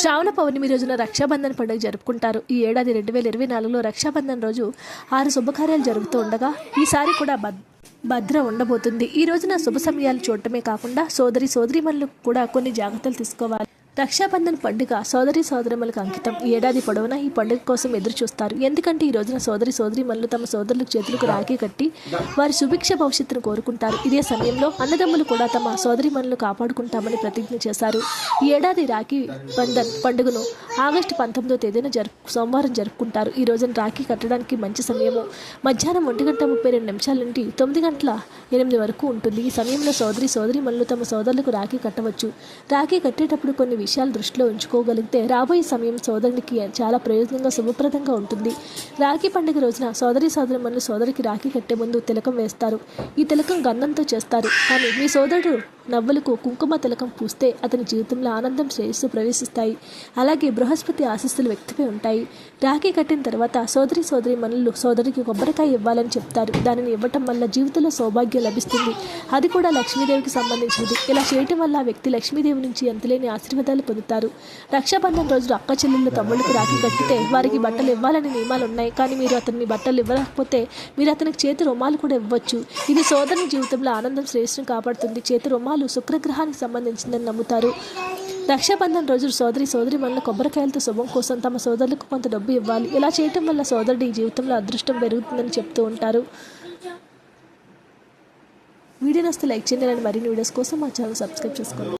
శ్రావణ పౌర్ణమి రోజున రక్షాబంధన్ పండుగ జరుపుకుంటారు. ఈ ఏడాది రెండు వేల ఇరవై నాలుగులో రక్షాబంధన్ రోజు ఆరు శుభకార్యాలు జరుగుతూ ఉండగా ఈసారి కూడా భద్ భద్ర ఉండబోతుంది. ఈ రోజున శుభ సమయాలు చూడటమే కాకుండా సోదరి సోదరిమణులు కూడా కొన్ని జాగ్రత్తలు తీసుకోవాలి. రక్షాబంధన్ పండుగ సోదరి సోదరిమలకు అంకితం. ఏడాది పొడవునా ఈ పండుగ కోసం ఎదురు చూస్తారు ఎందుకంటే ఈ రోజున సోదరి సోదరిమల్లు తమ సోదరులకు చేతులకు రాఖీ కట్టి వారి సుభిక్ష భవిష్యత్తును కోరుకుంటారు. ఇదే సమయంలో అన్నదమ్ములు కూడా తమ సోదరిమల్లు కాపాడుకుంటామని ప్రతిజ్ఞ చేశారు. ఈ ఏడాది రాఖీ బంధన్ పండుగను ఆగస్టు పంతొమ్మిదో తేదీన జరుపు సోమవారం జరుపుకుంటారు. ఈ రోజున రాఖీ కట్టడానికి మంచి సమయము. మధ్యాహ్నం ఒంటి గంట ముప్పై రెండు నిమిషాల నుండి తొమ్మిది గంటల ఎనిమిది వరకు ఉంటుంది. ఈ సమయంలో సోదరి సోదరిమల్లు తమ సోదరులకు రాఖీ కట్టవచ్చు. రాఖీ కట్టేటప్పుడు కొన్ని విషయాలు దృష్టిలో ఉంచుకోగలిగితే రాబోయే సమయం సోదరునికి చాలా ప్రయోజనంగా శుభప్రదంగా ఉంటుంది. రాఖీ పండుగ రోజున సోదరి సోదరి సోదరికి రాఖీ కట్టే ముందు తిలకం వేస్తారు. ఈ తిలకం గంధంతో చేస్తారు. కానీ మీ సోదరుడు నవ్వులకు కుంకుమ తిలకం పూస్తే అతని జీవితంలో ఆనందం శ్రేయస్సు ప్రవేశిస్తాయి. అలాగే బృహస్పతి ఆశస్సులు వ్యక్తిపై ఉంటాయి. రాఖీ కట్టిన తర్వాత సోదరి సోదరి మనులు సోదరికి కొబ్బరికాయ ఇవ్వాలని చెప్తారు. దానిని ఇవ్వటం వల్ల జీవితంలో సౌభాగ్యం లభిస్తుంది. అది కూడా లక్ష్మీదేవికి సంబంధించినది. ఇలా చేయటం వల్ల ఆ వ్యక్తి లక్ష్మీదేవి నుంచి ఎంతలేని ఆశీర్వాదాలు పొందుతారు. రక్షాబంధం రోజు అక్క చెల్లెళ్ళు తమ్ముళ్ళకు రాఖీ కట్టితే వారికి బట్టలు ఇవ్వాలని నియమాలు ఉన్నాయి కానీ మీరు అతన్ని బట్టలు ఇవ్వకపోతే మీరు అతనికి చేతి రుమాలు కూడా ఇవ్వచ్చు. ఇది సోదరుని జీవితంలో ఆనందం శ్రేయస్సును కాపాడుతుంది. చేతి రుమాలు శుక్రగ్రహానికి సంబంధించిందని నమ్ముతారు. రక్షాబంధన్ రోజు సోదరి సోదరి మళ్ళీ కొబ్బరికాయలతో శుభం కోసం తమ సోదరులకు కొంత డబ్బు ఇవ్వాలి. ఇలా చేయటం వల్ల సోదరుడి జీవితంలో అదృష్టం పెరుగుతుందని చెప్తూ ఉంటారు. వీడియో నస్తే లైక్ చేయండి. మరిన్ని వీడియోస్ కోసం మా ఛానల్ సబ్స్క్రైబ్ చేసుకోండి.